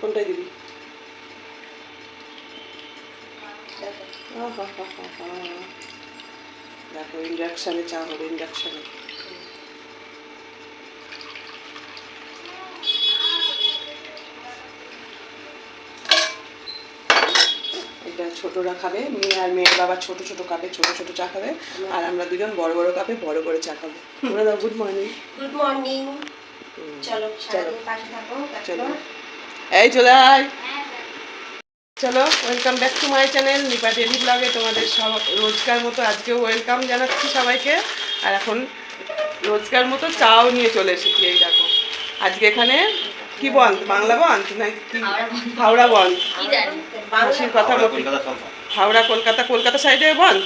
কোনটাই দিবি। দেখো ইন্ডাকশানে চা হবে ইন্ডাকশানে এটা ছোটরা খাবে মেয়ে আর মেয়ের বাবা ছোট ছোট কাপে ছোট ছোট চা খাবে আর আমরা দুজন বড় বড় কাপে বড় বড় চা খাব। গুড মর্নিং গুড মর্নিং চলো সারাদিন পাশে থাকো চলো। এই চলে আয় চলো welcome back to my channel Nipa daily ব্লগে তোমাদের সব রোজকার মতো আজকেও ওয়েলকাম জানাচ্ছি সবাইকে। আর এখন রোজকার মতো চাও নিয়ে চলে এসেছি এই দেখো। আজকে এখানে কি বন? বাংলা বন না কি? হাওড়া বন। কি হাসির কথা মতো হাওড়া কলকাতা কলকাতা সাইডে বন্ধ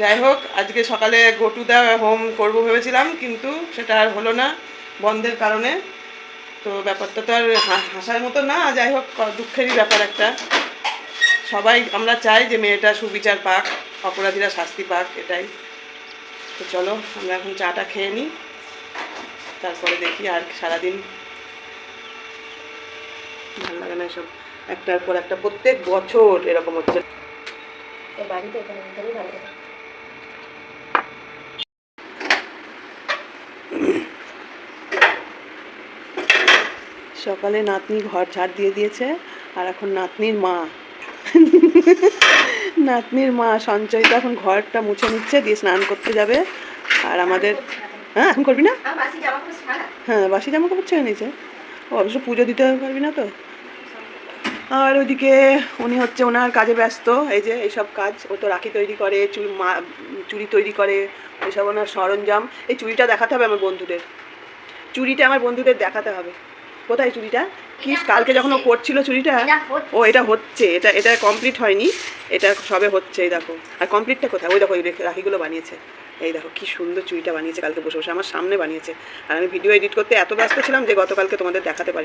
যাই হোক আজকে সকালে গোটুদা হোম করব ভেবেছিলাম কিন্তু সেটা আর হলো না বন্ধের কারণে। তো ব্যাপারটা তো আর হাসার মতো না, যাই হোক দুঃখেরই ব্যাপার একটা। সবাই, আমরা চাই যে মেয়েটা সুবিচার পাক, অপরাধীরা শাস্তি পাক, এটাই। তো চলো, আমরা এখন চাটা খেয়ে নিই। তারপরে দেখি আর সারাদিন ভালো লাগে না এসব। একটার পর একটা, প্রত্যেক বছর এরকম হচ্ছে। বাড়িতে ভালো লাগে সকালে নাতনি ঘর ঝাড় দিয়ে দিয়েছে আর এখন নাতনির মা। নাতনির মা সঞ্চয় তো এখন ঘরটা মুছে নিচ্ছে দিয়ে স্নান করতে যাবে। আর আমাদের হ্যাঁ এখন করবি না? আমার বাসি জামা কাপড় হ্যাঁ বাসি জামা কাপড় ছেড়ে নিয়েছে। ও অবশ্য পুজো দিতে পারবি না তো। আর ওইদিকে উনি হচ্ছে ওনার কাজে ব্যস্ত এই যে এইসব কাজ। ও তো রাখি তৈরি করে চুড়ি মা চুড়ি তৈরি করে এইসব ওনার সরঞ্জাম। এই চুড়িটা দেখাতে হবে আমার বন্ধুদের। চুড়িটা আমার বন্ধুদের দেখাতে হবে। কোথায় চুড়িটা? কি কালকে যখন ও করছিল চুড়িটা? ও এটা হচ্ছে। এটা এটা কমপ্লিট হয়নি। এটা সবে হচ্ছে এই দেখো। আর কমপ্লিটটা কোথায়? ওই দেখো ওই রাখিগুলো বানিয়েছে। এই দেখো কি সুন্দর চুড়িটা বানিয়েছে কালকে বসে বসে। আমার সামনে বানিয়েছে। আর আমি ভিডিও এডিট করতে এত ব্যস্ত ছিলাম যে গতকালকে তোমাদের দেখাতে করে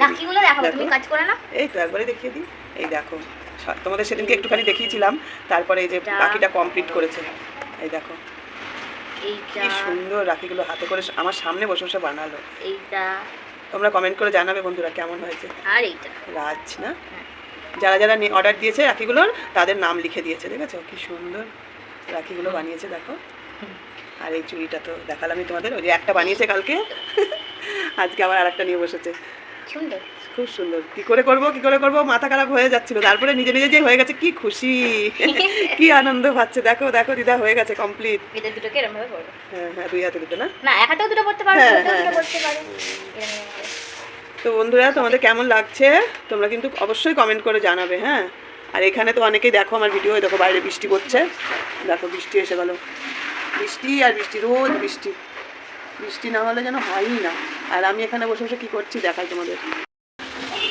এই তো একবারে দেখিয়ে দিই। এই দেখো তোমাদের সেদিনকে একটুখানি দেখিয়েছিলাম। তারপরে এই যে বাকিটা কমপ্লিট করেছে। এই দেখো। কি সুন্দর রাখিগুলো হাতে করে আমার সামনে বসে বসে বানালো। এইটা। তোমরা কমেন্ট করে জানাবে বন্ধুরা কেমন হয়েছে। আর এইটা। রাজ না? হ্যাঁ। যারা যারা অর্ডার দিয়েছে রাখিগুলোর তাদের নাম লিখে দিয়েছে ঠিক আছে কি সুন্দর রাখিগুলো বানিয়েছে দেখো। আর এই চুড়িটা তো দেখালামই তোমাদের ওই যে একটা বানিয়েছে কালকে। আজকে আবার আর একটা নিয়ে বসেছে। সুন্দর। খুব সুন্দর। কি করে করব কি করে করব? মাথা খারাপ হয়ে যাচ্ছিল। তারপরে নিজে নিজে যে হয়ে গেছে কি খুশি। কি আনন্দ পাচ্ছে। দেখো দেখো দিদা হয়ে গেছে কমপ্লিট এদের দুটোকে এরকম ভাবে করব হ্যাঁ হ্যাঁ দুই হাতে দুটো না? না এক হাতেও দুটো করতে পারো হ্যাঁ, দুটো হ্যাঁ, করতে পারো। তো বন্ধুরা তোমাদের কেমন লাগছে? তোমরা কিন্তু অবশ্যই কমেন্ট করে জানাবে হ্যাঁ? আর এখানে তো অনেকেই দেখো আমার ভিডিও দেখো বাইরে বৃষ্টি পড়ছে। দেখো বৃষ্টি এসে গেল। বৃষ্টি আর বৃষ্টি রোজ বৃষ্টি। বৃষ্টি না হলে যেন হয়ই না। আর আমি এখানে বসে বসে কী করছি দেখাই তোমাদের।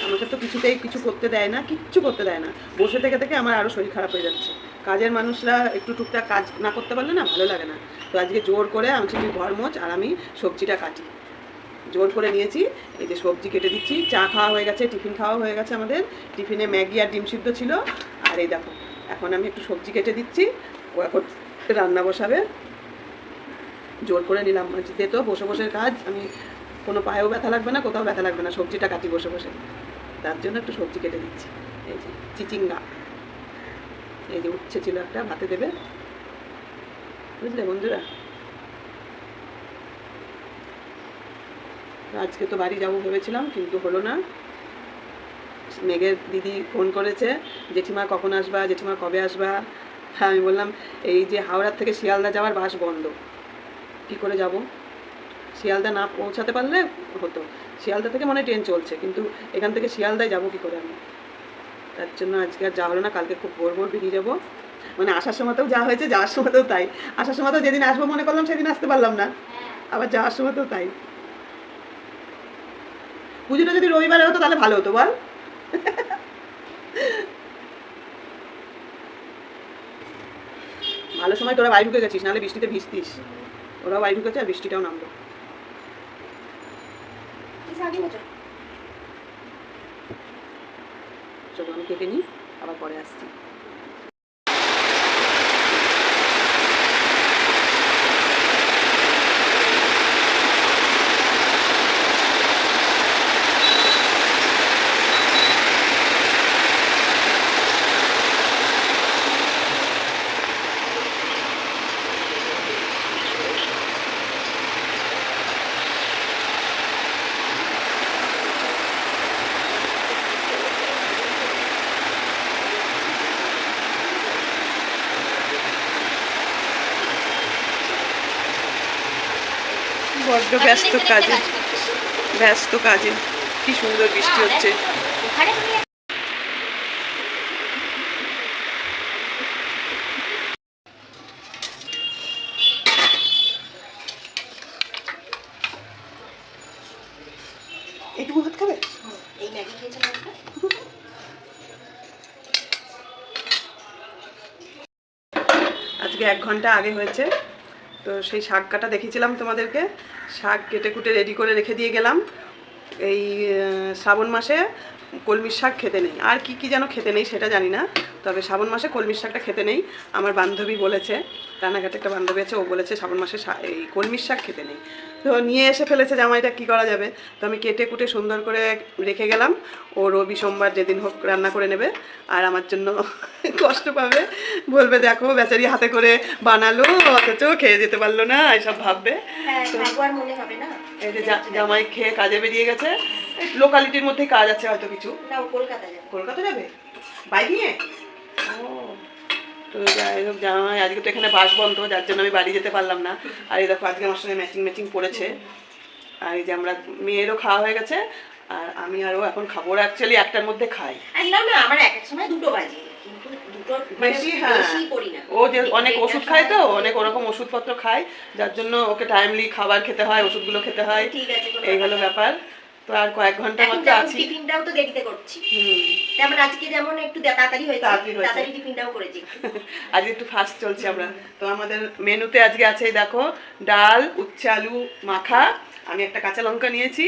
আমাকে তো কিছুতেই কিছু করতে দেয় না, কিচ্ছু করতে দেয় না। বসে থেকে থেকে আমার আরও শরীর খারাপ হয়ে যাচ্ছে। কাজের মানুষরা একটু টুকটাক কাজ না করতে পারলে না ভালো লাগে না। তো আজকে জোর করে আমি শুধু ঘর মোচ আর আমি সবজিটা কাটি। জোর করে নিয়েছি, এই যে সবজি কেটে দিচ্ছি। চা খাওয়া হয়ে গেছে, টিফিন খাওয়া হয়ে গেছে আমাদের। টিফিনে ম্যাগি আর ডিম সিদ্ধ ছিল। আর এই দেখো, এখন আমি একটু সবজি কেটে দিচ্ছি। ও এখন রান্না বসাবে। জোর করে নিলাম। যে তো বসে বসে কাজ, আমি কোনো পায়েও ব্যথা লাগবে না, কোথাও ব্যথা লাগবে না, সবজিটা কাটি বসে বসে। তার জন্য একটু সবজি কেটে দিচ্ছি। এই যে চিচিঙ্গা। এই যে উচ্ছে ছিল একটা, ভাতে দেবে। বুঝলে বন্ধুরা? আজকে তো বাড়ি যাব ভেবেছিলাম, কিন্তু হলো না। মেঘের দিদি ফোন করেছে, জেঠিমা কখন আসবা, জেঠিমা কবে আসবা? হ্যাঁ আমি বললাম, এই যে হাওড়ার থেকে শিয়ালদা যাওয়ার বাস বন্ধ। কি করে যাব? শিয়ালদা না পৌঁছাতে পারলে হতো। শিয়ালদা থেকে মনে ট্রেন চলছে কিন্তু এখান থেকে শিয়ালদায় যাব কি করে আমি? তার জন্য আজকে আর যাওয়া হলো না কালকে খুব ভোর ভোর বেরিয়ে যাব। মানে আসার সময়তেও যা হয়েছে যাওয়ার সময়তেও তাই। আসার সময়তেও যেদিন আসব মনে করলাম সেদিন আসতে পারলাম না। আবার যাওয়ার সময়তেও তাই। পুজোটা যদি রবিবারে হতো তাহলে ভালো হতো বল। ভালো সময় তোরা বাড়ি ঢুকে গেছিস নাহলে বৃষ্টিতে ভিজতিস। ওরাও বাড়ি ঢুকেছে আর বৃষ্টিটাও নামলো। চলো আমি কেটে নিই আবার পরে আসছি। বড্ড ব্যস্ত কাজে। ব্যস্ত কাজে। কি সুন্দর বৃষ্টি হচ্ছে। ওখানে ভাত খাবে? এই ম্যাগি খেয়েছেন আজকে এক ঘণ্টা আগে হয়েছে। তো সেই শাক কাটা দেখেছিলাম তোমাদেরকে। শাক কেটে কুটে রেডি করে রেখে দিয়ে গেলাম। এই শ্রাবণ মাসে কলমির শাক খেতে নেই। আর কি কি যেন খেতে নেই সেটা জানি না তবে শ্রাবণ মাসে কলমির শাকটা খেতে নেই। আমার বান্ধবী বলেছে রানাঘাটে একটা বান্ধবী আছে ও বলেছে শ্রাবণ মাসে এই কলমির শাক খেতে নেই। তো নিয়ে এসে ফেলেছে জামাইটা কি করা যাবে? তো আমি কেটে কুটে সুন্দর করে রেখে গেলাম। ও রবি সোমবার যেদিন হোক রান্না করে নেবে আর আমার জন্য কষ্ট পাবে। বলবে দেখো বেচারি হাতে করে বানালো অথচ খেয়ে যেতে পারল না। এসব ভাববে। হ্যাঁ এই যে জামাই খেয়ে কাজে বেরিয়ে গেছে। লোকালিটির মধ্যে কাজ আছে হয়তো কিছু। কলকাতা যাবে। কলকাতা যাবে? বাইক নিয়ে? ও। তো যাই হোক জামাই আজকে তো এখানে বাস বন্ধ যার জন্য আমি বাড়ি যেতে পারলাম না। আর এই দেখো আজকে আমার সঙ্গে ম্যাচিং ম্যাচিং পড়েছে। আর এই যে আমরা মেয়েরও খাওয়া হয়ে গেছে আর আমি আরও এখন খাব। ওরা অ্যাকচুয়ালি একটার মধ্যে খাই না না আমার এক এক সময় দুটো বাজে মানে বেশি হ্যাঁ। ও যে অনেক ওষুধ খায় তো অনেক ওরকম ওষুধপত্র খায় যার জন্য ওকে টাইমলি খাবার খেতে হয় ওষুধগুলো খেতে হয়। এই হলো ব্যাপার। তো আর কয়েক ঘণ্টা মাত্র আছি। টিফিনটাও তো দেরিতে করছি। হুম। আজকে যেমন একটু তাড়াতাড়ি হয়েছে তাড়াতাড়ি টিফিনটাও করেছি। আজকে একটু ফাস্ট চলছে আমরা। তো আমাদের মেনুতে আজকে আছে দেখো ডাল উচ্ছে আলু মাখা। আমি একটা কাঁচা লঙ্কা নিয়েছি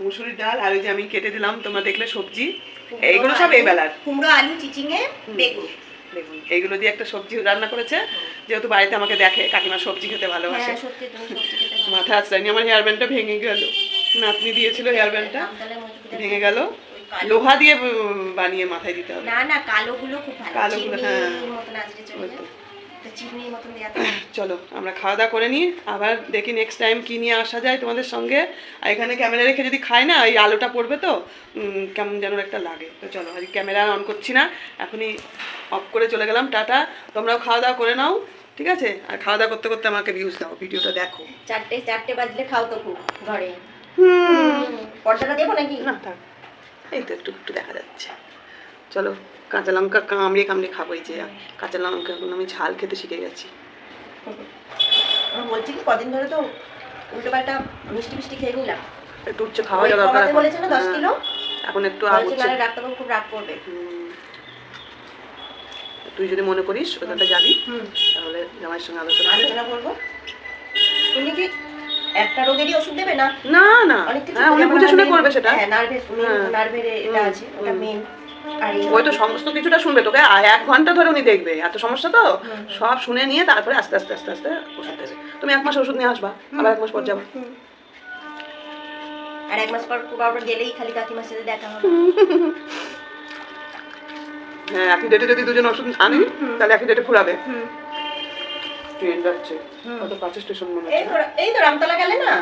মুসুরির ডাল আর ওই যে আমি কেটে দিলাম তোমরা দেখলে সবজি। এইগুলো সব এই বেলার। কুমড়ো আলু চিচিঙে বেগুন। দেখুন এইগুলো দিয়ে একটা সবজি রান্না করেছে। যেহেতু বাড়িতে আমাকে দেখে কাকিমা সবজি খেতে ভালোবাসে। হ্যাঁ। মাথা আছড়াইনি আমার হেয়ার ব্যান্ডটা ভেঙে গেল। নাতনি দিয়েছিল হেয়ার ব্যান্ডটা ভেঙে গেল। লোহা দিয়ে বানিয়ে মাথায় দিতে হবে। না না কালো গুলো খুব ভালো। কালোগুলো, হ্যাঁ। চলে আমরা খাওয়া দাওয়া করে নিই। আবার দেখি নেক্সট টাইম কী নিয়ে আসা যায় তোমাদের সঙ্গে। আর এখানে ক্যামেরা রেখে যদি খাই না এই আলোটা পড়বে তো কেমন যেন একটা লাগে। তো চলো আজ ক্যামেরা অন করছি না। এখনই অফ করে চলে গেলাম। টাটা। তোমরাও খাওয়া দাওয়া করে নাও ঠিক আছে? আর খাওয়া দাওয়া করতে করতে আমাকে ভিউজ দাও ভিডিওটা দেখো। চারটে চারটে বাজলে খাও তো খুব ঘরে। দেবো নাকি? না থাক। এই তো একটু একটু দেখা যাচ্ছে। চলো কাঁচা লঙ্কা কামড়িয়ে কামড়িয়ে খাব এই যে কাঁচা লঙ্কা এখন আমি ঝাল খেতে শিখে গেছি। বলছি কি কদিন ধরে তো উল্টো পাল্টা মিষ্টি মিষ্টি খেয়ে একটু উচ্ছে খাওয়া ওই যাওয়া দরকার বলেছে না দশ হ্যাঁ, কিলো? এখন একটু ডাক্তারবাবু খুব রাগ করবে। তুই যদি মনে করিস ওখানটা যাবি তাহলে জামাইয়ের সঙ্গে আলোচনা আলোচনা করব। তুমি কি একটা রোগেরই ওষুধ দেবে না? না না। অনেক হ্যাঁ উনি বুঝে শুনে করবে সেটা। হ্যাঁ নার্ভের হ্যাঁ। নার্ভের এটা আছে ওটা মেন ওই তো সমস্ত কিছুটা শুনবে। তোকে এক ঘণ্টা ধরে উনি দেখবে। এত সমস্যা তো? সব শুনে নিয়ে তারপরে আস্তে আস্তে আস্তে আস্তে ওষুধ দেবে। তুমি এক মাস ওষুধ নিয়ে আসবা। আবার এক মাস পর যাবা। আর এক মাস পর পর গেলেই খালি কাকিমার সাথে দেখা হবে। হ্যাঁ একই ডেটে যদি দুজন ওষুধ আনি তাহলে একই ডেটে ফুরাবে হুম। ট্রেন যাচ্ছে। কত কাছে স্টেশন মনে হচ্ছে। এই তো রামতলা গেলে না?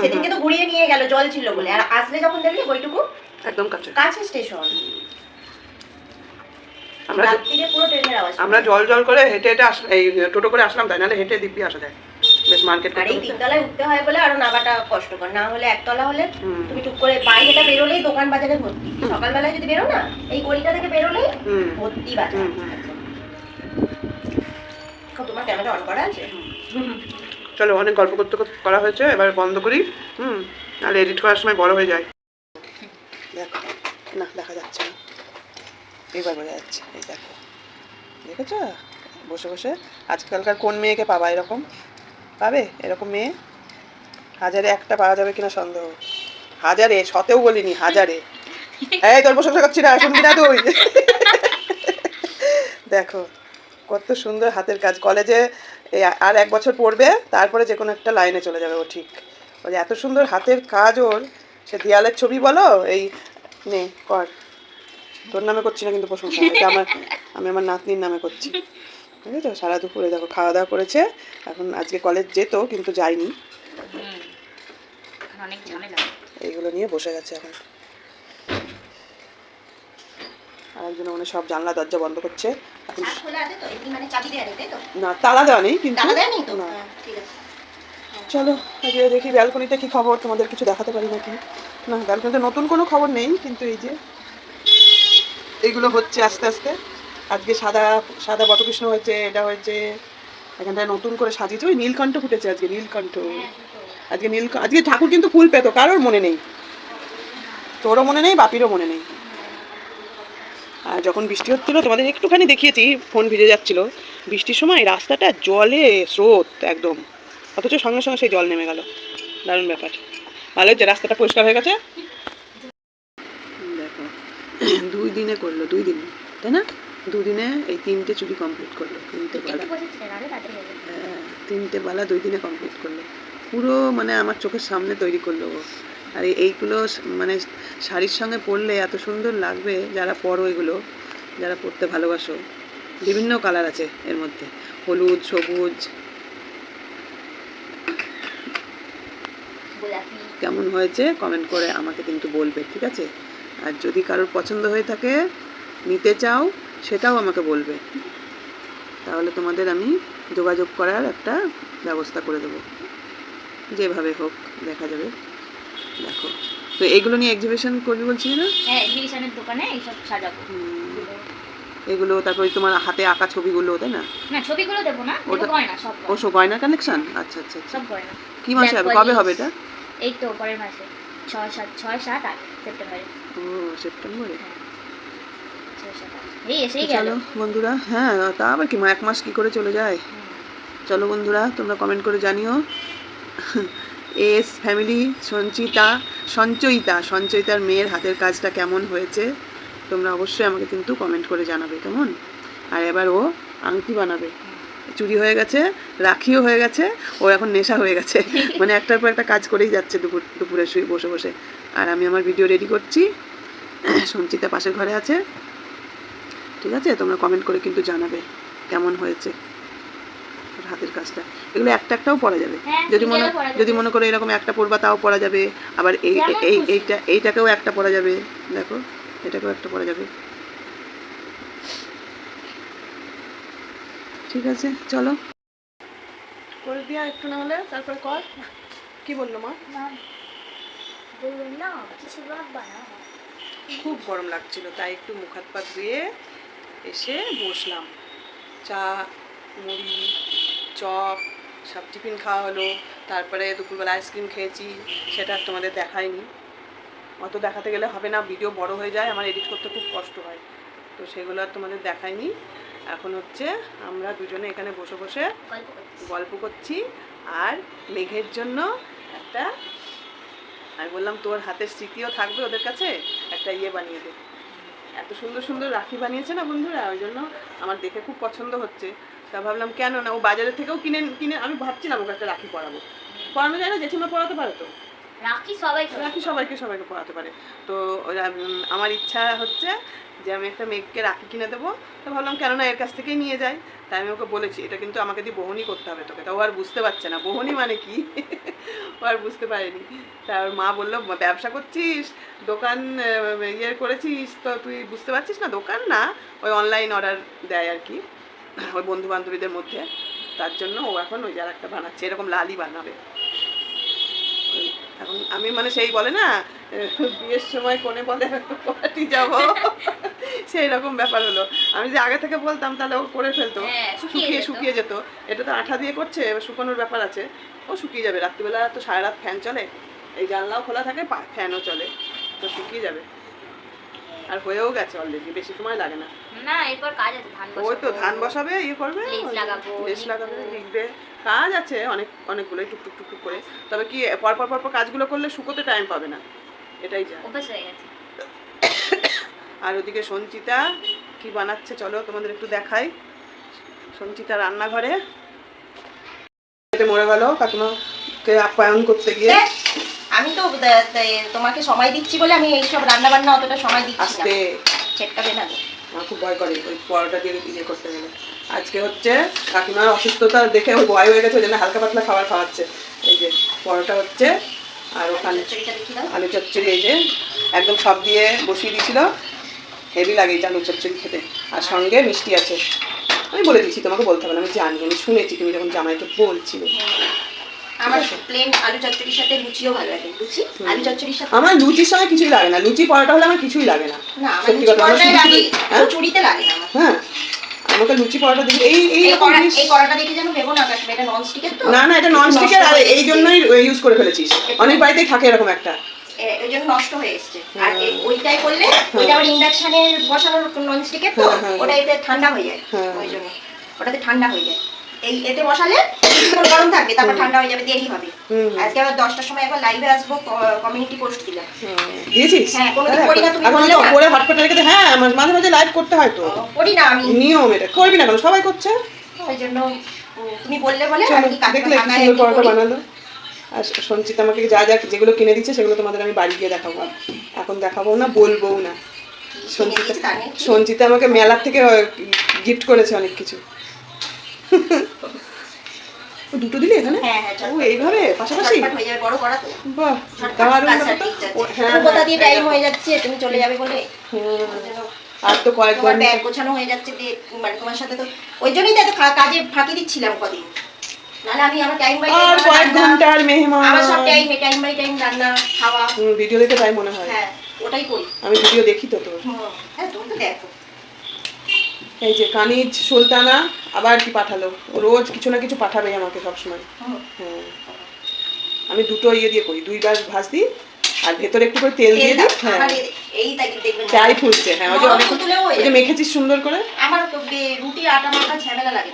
সেদিনকে তো ঘুরিয়ে নিয়ে গেল জল ছিল বলে। আর আসলে যখন দেখলি বইটুকু? একদম কাছে। কাছে স্টেশন। আমরা পুরো ট্রেনের আওয়াজ আমরা জল জল করে হেঁটে হেঁটে আস এই টোটো করে আসলাম তাই নাহলে হেঁটে দিব্যি আসা যায়। বেশ মার্কেট আর এই তিনতলায় উঠতে হয় বলে আরও নামাটা কষ্টকর। না হলে একতলা হলে তুমি টুক করে বাইরেটা বেরোলেই দোকান বাজারে ভর্তি। সকালবেলায় যদি বেরো না এই গলিটা থেকে বেরোলেই ভর্তি বাজার। তোমার ক্যামেরা অন করা আছে? চলো অনেক গল্প করতে করতে করা হয়েছে এবার বন্ধ করি হুম নাহলে এডিট করার সময় বড় হয়ে যায়। দেখো না দেখা যাচ্ছে না। এবার বোঝা যাচ্ছে এই দেখো। দেখেছ? বসে বসে। আজকালকার কোন মেয়েকে পাবা এরকম? পাবে? এরকম মেয়ে? হাজারে একটা পাওয়া যাবে কিনা সন্দেহ? হাজারে শতেও বলিনি হাজারে। এই তোর প্রশংসা করছি না শুনবি না তুই? দেখো কত সুন্দর হাতের কাজ। কলেজে আর এক বছর পড়বে তারপরে যে কোনো একটা লাইনে চলে যাবে ও ঠিক। বলে এত সুন্দর হাতের কাজ ওর। সে দেয়ালের ছবি বলো? এই নে কর। তোর নামে করছি না কিন্তু প্রশংসা। এটা আমার আমি আমার নাতনির নামে করছি। বুঝেছ? সারা দুপুরে দেখো খাওয়া দাওয়া করেছে। এখন আজকে কলেজ যেত কিন্তু যায়নি। এইগুলো নিয়ে বসে গেছে এখন। আর একজন মানে সব জানলা দরজা বন্ধ করছে। মানে তাই না তালা দেওয়া নেই কিন্তু। না। হ্যাঁ, ঠিক আছে। চলো আজকে দেখি ব্যালকনিতে কি খবর তোমাদের কিছু দেখাতে পারি নাকি? না ব্যালকনিতে নতুন কোনো খবর নেই কিন্তু এই যে এইগুলো হচ্ছে আস্তে আস্তে। আজকে সাদা সাদা বটকৃষ্ণ হয়েছে এটা হয়েছে এখানটায় নতুন করে সাজিয়েছে। ওই নীলকণ্ঠ ফুটেছে আজকে নীলকণ্ঠ। আজকে নীল আজকে ঠাকুর কিন্তু ফুল পেতো কারোর মনে নেই। তোরও মনে নেই বাপিরও মনে নেই। আর যখন বৃষ্টি হচ্ছিল তোমাদের একটুখানি দেখিয়েছি ফোন ভিজে যাচ্ছিল। বৃষ্টির সময় রাস্তাটা জলে স্রোত একদম। অথচ সঙ্গে সঙ্গে সেই জল নেমে গেল। দারুণ ব্যাপার। ভালো হচ্ছে রাস্তাটা পরিষ্কার হয়ে গেছে? দেখো দুই দিনে করল দুই দিনে তাই না? দুদিনে এই তিনটে চুরি কমপ্লিট করল তিনটে বেলা। হ্যাঁ, তিনটে বেলা দুই দিনে কমপ্লিট করল। পুরো মানে আমার চোখের সামনে তৈরি করল আর এইগুলো মানে শাড়ির সঙ্গে পরলে এত সুন্দর লাগবে যারা পরো এগুলো, যারা পরতে ভালোবাসো। বিভিন্ন কালার আছে এর মধ্যে। হলুদ, সবুজ। কেমন হয়েছে কমেন্ট করে আমাকে কিন্তু বলবে, ঠিক আছে? আর যদি কারোর পছন্দ হয়ে থাকে, নিতে চাও, সেটাও আমাকে বলবে। তাহলে তোমাদের আমি যোগাযোগ করার একটা ব্যবস্থা করে দেবো। যেভাবে হোক, দেখা যাবে। দেখো। তো এইগুলো নিয়ে এক্সিবিশন করবি বলছিলি না? হ্যাঁ এক্সিবিশনের দোকানে এইসব সাজাবো। এগুলো তারপরে তোমার হাতে আঁকা ছবিগুলো তাই না? না ছবিগুলো দেবো না ওটা- গয়না সব ও সব গয়না কালেকশন আচ্ছা আচ্ছা আচ্ছা। সব গয়না। কি মাসে হবে? কবে হবে এটা? এই তো পরের মাসে ছয় সাত ছয় সাত আট সেপ্টেম্বরে। ও সেপ্টেম্বরে? হ্যাঁ এই এসেই গেল। চলো বন্ধুরা হ্যাঁ তা আবার কি এক মাস কি করে চলে যায়? চলো বন্ধুরা তোমরা কমেন্ট করে জানিও। S family Sanchita Sanchayita. সঞ্চয়িতার মেয়ের হাতের কাজটা কেমন হয়েছে? তোমরা অবশ্যই আমাকে কিন্তু কমেন্ট করে জানাবে কেমন? আর এবার ও আংটি বানাবে। চুরি হয়ে গেছে রাখিও হয়ে গেছে ও এখন নেশা হয়ে গেছে। মানে একটার পর একটা কাজ করেই যাচ্ছে দুপুর দুপুরে শুয়ে বসে বসে। আর আমি আমার ভিডিও রেডি করছি। সঞ্চিতা পাশের ঘরে আছে। ঠিক আছে? তোমরা কমেন্ট করে কিন্তু জানাবে কেমন হয়েছে। ওর হাতের কাজটা। এগুলো একটা একটাও পরা যাবে। হ্যাঁ, যদি মনে। যদি মনে করো এরকম একটা পরবা তাও পরা যাবে। আবার এই এই এইটা এইটাকেও একটা পরা যাবে। দেখো এটাকেও একটা পরা যাবে। ঠিক আছে চলো। করে দিয়া একটু না হলে তারপরে কর। কি বলল মা? খুব গরম লাগছিল তাই একটু মুখ হাত পা ধুয়ে এসে বসলাম। চা মুড়ি চপ সব টিফিন খাওয়া হলো। তারপরে দুপুরবেলা আইসক্রিম খেয়েছি সেটা আর তোমাদের দেখায়নি অত দেখাতে গেলে হবে না ভিডিও বড় হয়ে যায় আমার এডিট করতে খুব কষ্ট হয়। তো সেগুলো আর তোমাদের দেখায়নি এখন হচ্ছে আমরা দুজনে এখানে বসে বসে গল্প করছি। গল্প করছি আর মেঘের জন্য একটা আমি বললাম তোর হাতের স্মৃতিও থাকবে ওদের কাছে একটা ইয়ে বানিয়ে দে। এত সুন্দর সুন্দর রাখি বানিয়েছে না বন্ধুরা? ওই জন্য আমার দেখে খুব পছন্দ হচ্ছে। তা ভাবলাম কেন না? ও বাজারের থেকেও কিনে কিনে আমি ভাবছিলাম ওকে একটা রাখি পরাবো। পরানো যায় না? জেঠিমা পরাতে পারে তো? রাখি সবাই রাখি সবাইকে সবাইকে পড়াতে পারে। তো ওরা, আমার ইচ্ছা হচ্ছে যে আমি একটা মেঘকে রাখি কিনে দেবো। তো ভাবলাম কেননা এর কাছ থেকেই নিয়ে যাই? তাই আমি ওকে বলেছি এটা কিন্তু আমাকে দিয়ে বহনি করতে হবে তোকে। তা ও আর বুঝতে পারছে না বহনি মানে কি? ও আর বুঝতে পারেনি। তা ওর মা বলল ব্যবসা করছিস? দোকান ইয়ে করেছিস? তো তুই বুঝতে পারছিস না? দোকান না? ওই অনলাইন অর্ডার দেয় আর কি। ওই বন্ধু বান্ধবীদের মধ্যে। তার জন্য ও এখন ওই যার একটা বানাচ্ছে এরকম লালই বানাবে। ওই এখন আমি মানে সেই বলে না বিয়ের সময় কোনে বলে পার্টি যাব। সেই রকম ব্যাপার হলো। আমি যে আগে থেকে বলতাম তাহলে ও করে ফেলতো হ্যাঁ, শুকিয়ে শুকিয়ে যেত। এটা তো আঠা দিয়ে করছে এবার শুকানোর ব্যাপার আছে। ও শুকিয়ে যাবে। রাত্রিবেলা তো সারা রাত ফ্যান চলে এই জানলাও খোলা থাকে ফ্যানও চলে তো শুকিয়ে যাবে। আর হয়েও গেছে অলরেডি বেশি সময় লাগে না। না এরপর কাজ আছে ধান ওই তো ধান বসাবে ইয়ে করবে লেস। লাগাবে লিখবে। কাজ আছে অনেক অনেকগুলোই টুকটুক টুকটুক করে। তবে কি পরপর পরপর কাজগুলো করলে শুকোতে টাইম পাবে না। এটাই যা। অভ্যাস হয়ে গেছে। আর ওদিকে সঞ্চিতা কি বানাচ্ছে চলো তোমাদের একটু দেখাই। সঞ্চিতা রান্নাঘরে। মরে গেল কাকিমাকে আপ্যায়ন করতে গিয়ে। আমি তো তোমাকে সময় দিচ্ছি বলে আমি এইসব রান্না বান্না অতটা সময় দিচ্ছি না। আসতে। চেটটা বেনাবো আমার খুব ভয় করে ওই পরোটা দিয়ে ইয়ে করতে গেলে। আজকে হচ্ছে কাকিমার অসুস্থতা দেখে ওই ভয় হয়ে গেছে ওই জন্য হালকা পাতলা খাবার খাওয়াচ্ছে। এই যে পরোটা হচ্ছে আর ওখানে আলু চচ্চড়ি এই যে একদম সব দিয়ে বসিয়ে দিয়েছিল। হেভি লাগে এই আলু চচ্চড়ি খেতে। আর সঙ্গে মিষ্টি আছে। আমি বলে দিচ্ছি তোমাকে বলতে হবে না আমি জানি আমি শুনেছি তুমি যখন জামাইকে বলছিলে। আমার প্লেন আলু চচ্চড়ির সাথে লুচিও ভালো লাগে। লুচি? আলু চচ্চড়ির সাথে আমার লুচির সঙ্গে কিছুই লাগে না। লুচি পরোটা হলে আমার কিছুই লাগে না। না আমার সত্যি লুচি কথা। পরোটাই লাগে শুধু- হ্যাঁ? লাগে না হ্যাঁ। আমাকে লুচি পরোটা দিবি এই এই দেখে যেন ভেবো না কাশ্মীর। এটা নন স্টিকের তো? না না এটা নন স্টিকের আর এই জন্যই ইউজ করে ফেলেছিস। অনেক বাড়িতেই থাকে এরকম একটা। ওই জন্য নষ্ট হয়ে এসছে। আর ওইটাই করলে ওইটা আবার ইন্ডাকশনে নন স্টিকের তো? হ্যাঁ, হ্যাঁ। ওটা এতে ঠান্ডা হয়ে যায়। হ্যাঁ। ওই জন্য। ওটাতে ঠান্ডা হয়ে যায়। এই এতে বসালে কিছুক্ষণ গরম থাকবে তারপর ঠান্ডা হয়ে যাবে দেরি হবে। আজকে আবার দশটার সময় একবার লাইভে আসব কমিউনিটি পোস্ট দিলাম। দিয়েছিস? হ্যাঁ, কোনোদিন করি না, তুমি এখন তো করে হটপট রেখে হ্যাঁ মাঝে মাঝে লাইভ করতে হয় তো। করি না আমি। নিয়ম এটা। করবি না কেন? সবাই করছে? ওই জন্য তুমি বললে বলে চলো, আমি দেখলে কি সুন্দর পরোটা বানালো। আর সঞ্চিত আমাকে যা যা যেগুলো কিনে দিচ্ছে সেগুলো তোমাদের আমি বাড়ি গিয়ে দেখাবো। এখন দেখাবো না বলবোও না। সঞ্চিতা সঞ্চিতা আমাকে মেলার থেকে গিফট করেছে অনেক কিছু। ও দুটো দিলি এখানে? হ্যাঁ হ্যাঁ ও এইভাবে? পাশাপাশি? হয়ে বাহ দারুণ। হ্যাঁ, তুমি দিয়ে টাইম যাচ্ছে তুমি চলে যাবে বলে। হুম। ওই জন্য আর তো কয়েক তোমার ব্যাগ গোছানো হয়ে যাচ্ছে দিয়ে মানে তোমার সাথে তো ওই জন্যই তো এত কাজে ফাঁকি দিচ্ছিলাম কদিন। নাহলে আমি আমার টাইম বাই আর কয়েক ঘণ্টার মেহমান। আমার সব টাইম টাইম বাই টাইম রান্না খাওয়া। ভিডিও দেখে তাই মনে হয়। হ্যাঁ ওটাই করি। আমি ভিডিও দেখি তো তোর। হ্যাঁ তুমি তো দেখো। এই যে কানিজ সুলতানা আবার কি পাঠালো? রোজ কিছু না কিছু পাঠাবেই আমাকে সবসময়। হ্যাঁ। আমি দুটো ইয়ে দিয়ে করি দুইবার ভাজ দিই আর ভেতরে একটু করে তেল দিয়ে দিই। হ্যাঁ। চাই ফুলছে হ্যাঁ ওই যে অনেক ওই যে। মেখেছিস সুন্দর করে? আমার রুটি আটা মাখা ঝামেলা লাগে।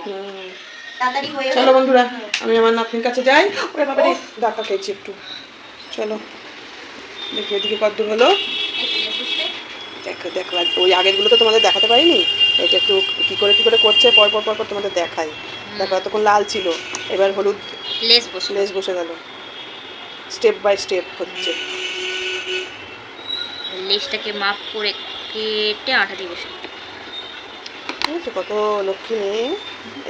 তাড়াতাড়ি হয়ে চলো বন্ধুরা আমি আমার নাতনির কাছে যাই। ওরে বাবা রে ডাকা খেয়েছি একটু। চলো। দেখি এদিকে কত হলো। দেখো দেখো ওই আগেরগুলো তো তোমাদের দেখাতে পারিনি। এটা একটু কি করে কি করে করছে পর পর পর পর তোমাদের দেখাই। দেখো এতক্ষণ লাল ছিল এবার হলুদ লেস বসে লেস বসে গেল। স্টেপ বাই স্টেপ হচ্ছে। লেসটাকে মাপ করে কেটে আঠা দিয়ে বসে। ঠিক আছে কত লক্ষ্মী মেয়ে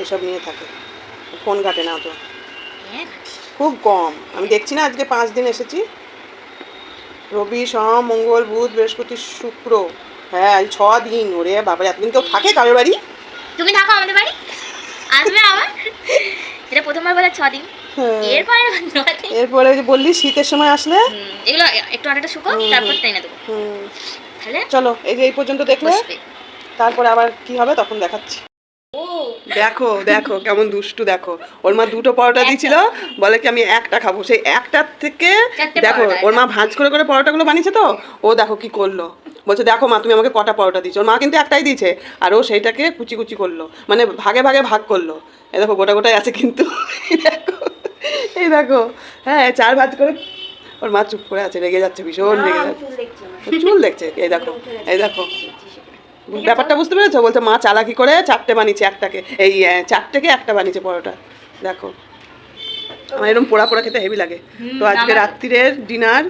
এইসব নিয়ে থাকে। ফোন কাটে না তো হ্যাঁ খুব কম। আমি দেখছি না আজকে পাঁচ দিন এসেছি। রবি সোম মঙ্গল বুধ বৃহস্পতি শুক্র। হ্যাঁ আজ ছ দিন ওরে বাবা এতদিন কেউ থাকে কারোর বাড়ি? তুমি থাকো আমাদের বাড়ি। আসবে আবার। এটা প্রথমবার বলে ছ দিন। এরপরে এরপরে বললি শীতের সময় আসলে? এগুলো একটু আটাটা শুকো তারপর টেনে দেবো। তাহলে চলো এই যে এই পর্যন্ত দেখলে তারপরে আবার কি হবে তখন দেখাচ্ছি। ও। দেখো দেখো কেমন দুষ্টু দেখো। ওর মা দুটো পরোটা দিয়েছিল বলে কি আমি একটা খাব। সেই একটার থেকে দেখো ওর মা ভাঁজ করে করে পরোটাগুলো বানিয়েছে তো? ও দেখো কি করল। বলছে দেখো মা তুমি আমাকে কটা পরোটা দিয়েছ। ওর মা কিন্তু একটাই দিয়েছে আর ও সেইটাকে কুচি কুচি করল মানে ভাগে ভাগে ভাগ করল। এই দেখো গোটা গোটাই আছে কিন্তু। দেখো এই দেখো হ্যাঁ চার ভাজ করে ওর মা চুপ করে আছে রেগে যাচ্ছে ভীষণ রেগে যাচ্ছে। চুল দেখছি এই দেখো এই দেখো। ব্যাপারটা বুঝতে পেরেছ? বলছে মা চালাকি করে চারটে বানিয়েছে একটাকে এই চারটেকে একটা বানিয়েছে পরোটা। দেখো আমার এরকম পোড়া পোড়া খেতে হেভি লাগে। তো আজকে রাত্রিরের ডিনার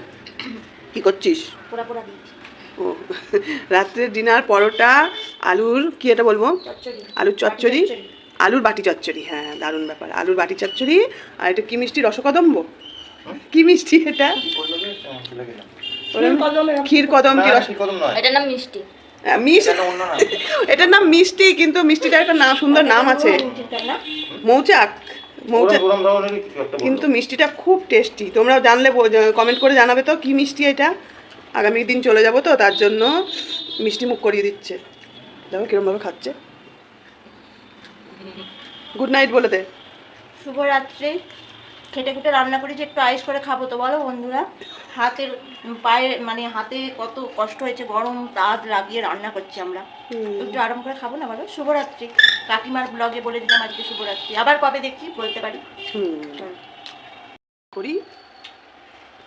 কি করছিস? পোড়া পোড়া ও রাত্রের ডিনার পরোটা আলুর কি এটা বলব? আলুর চচ্চড়ি। আলুর বাটি চচ্চড়ি হ্যাঁ দারুণ ব্যাপার। আলুর বাটি চচ্চড়ি আর এটা কি মিষ্টি রসকদম্ব? কি মিষ্টি এটা? ক্ষীর কদম কি নাম মিষ্টি। মিষ্টি এটার নাম মিষ্টি কিন্তু মিষ্টিটার একটা নাম সুন্দর নাম আছে। মৌচাক মৌচাক। কিন্তু মিষ্টিটা খুব টেস্টি তোমরা জানলে কমেন্ট করে জানাবে তো কি মিষ্টি এটা? আগামী দিন চলে যাব তো তার জন্য মিষ্টি মুখ করিয়ে দিচ্ছে। দেখো কিরমভাবে খাচ্ছে। গুড নাইট বলে দে। শুভরাত্রি। খেটে খেটে রান্না করেছি একটু আইস করে খাব তো বলো বন্ধুরা। হাতের পায়ে মানে হাতে কত কষ্ট হয়েছে গরম তাজ লাগিয়ে রান্না করছি আমরা। একটু আরাম করে খাব না বলো? শুভরাত্রি। কাকিমার ব্লগে বলে দিলাম আজকে শুভরাত্রি। আবার কবে দেখছি বলতে পারি। করি।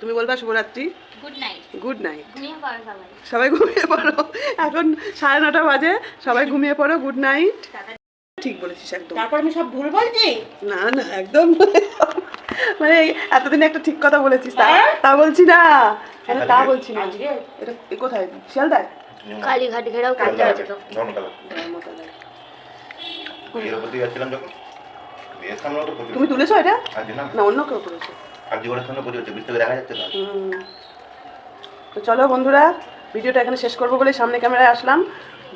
তুমি বলবা শুভরাত্রি। গুড নাইট গুড নাইট ঘুমিয়ে পড়ো সবাই। সবাই ঘুমিয়ে পড়ো। এখন সাড়ে নটা বাজে সবাই ঘুমিয়ে পড়ো গুড নাইট ঠিক বলেছিস একদম। তারপর আমি সব ভুল বলছি? না না একদম। মানে এতদিন একটা ঠিক কথা বলেছিস তা তা বলছি না। তা বলছি না। এটা এ কোথায়? শিয়ালদায়? কালীঘাট ঘেরাও করতে হয়েছে তো। তুমি তুলেছো এটা? না। অন্য কেউ কার্যকরের সামনে প্রচুর হচ্ছে দেখা যাচ্ছে তো চলো বন্ধুরা, ভিডিওটা এখানে শেষ করব বলে সামনে ক্যামেরায় আসলাম।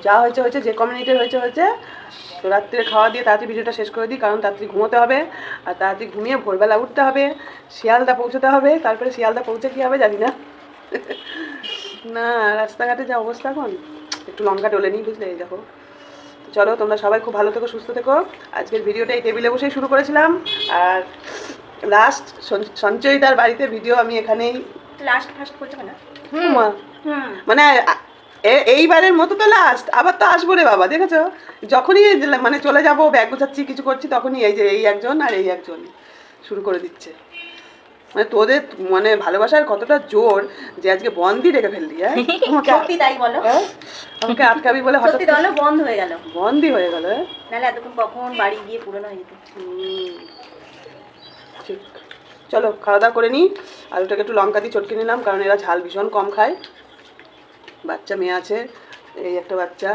যা হয়েছে হয়েছে, যে কমিউনিটির হয়েছে হয়েছে। তো রাত্রে খাওয়া দিয়ে তাড়াতাড়ি ভিডিওটা শেষ করে দিই, কারণ তাড়াতাড়ি ঘুমোতে হবে। আর তাড়াতাড়ি ঘুমিয়ে ভোরবেলা উঠতে হবে, শিয়ালদা পৌঁছতে হবে। তারপরে শিয়ালদা পৌঁছে কী হবে জানি না। না, রাস্তাঘাটে যা অবস্থা এখন, একটু লঙ্কা ডলে নিই বুঝলে, এই দেখো। চলো, তোমরা সবাই খুব ভালো থেকো, সুস্থ থেকো। আজকের ভিডিওটা এই টেবিলে বসেই শুরু করেছিলাম। আর লাস্ট সঞ্চয়িতার বাড়িতে ভিডিও আমি এখানেই লাস্ট ফার্স্ট করছ হুম। মানে এইবারের মতো তো লাস্ট আবার তো আসব রে বাবা দেখেছ? যখনই মানে চলে যাব ব্যাগ গোছাচ্ছি কিছু করছি তখনই এই যে এই একজন আর এই একজন শুরু করে দিচ্ছে। মানে তোদের মানে ভালোবাসার কতটা জোর যে আজকে বন্ধই রেখে ফেললি হ্যাঁ? সত্যি তাই বলো। হ্যাঁ? আমাকে আটকাবি বলে হঠাৎ সত্যি বন্ধ হয়ে গেল। বন্ধই হয়ে গেল হ্যাঁ? নাহলে এতক্ষণ কখন বাড়ি গিয়ে পুরনো হয়ে যেত। চলো খাওয়া দাওয়া করে নিই। আলুটাকে একটু লঙ্কা দিয়ে চটকে নিলাম কারণ এরা ঝাল ভীষণ কম খায়। বাচ্চা মেয়ে আছে এই একটা বাচ্চা।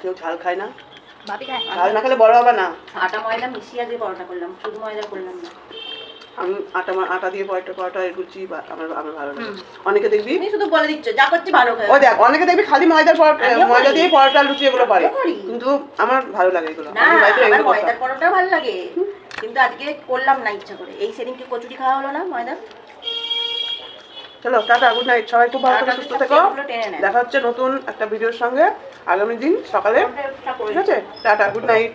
কেউ ঝাল খায় না। ঝাল না খেলে বড় হবে না। আটা ময়দা মিশিয়ে আজকে পরোটা করলাম শুধু ময়দা করলাম না। আমি আটা আটা দিয়ে পরোটা পরোটা লুচি আমার আমার ভালো লাগে। অনেকে দেখবি তুমি শুধু বলে দিচ্ছ যা করছি ভালো ও দেখ অনেকে দেখবি খালি ময়দার পরোটা ময়দা দিয়ে পরোটা লুচি এগুলো পারে। কিন্তু আমার ভালো লাগে এগুলো। না আমি আমার ময়দার পরোটা। ভালো লাগে। কিন্তু আজকে করলাম না ইচ্ছা করে। এই সেদিনকে কচুরি খাওয়া হলো না ময়দা? চলো টাটা গুড নাইট সবাই খুব ভালো থাকো সুস্থ থেকো। দেখা হচ্ছে নতুন একটা ভিডিওর সঙ্গে আগামী দিন সকালে। ঠিক আছে? Tata good night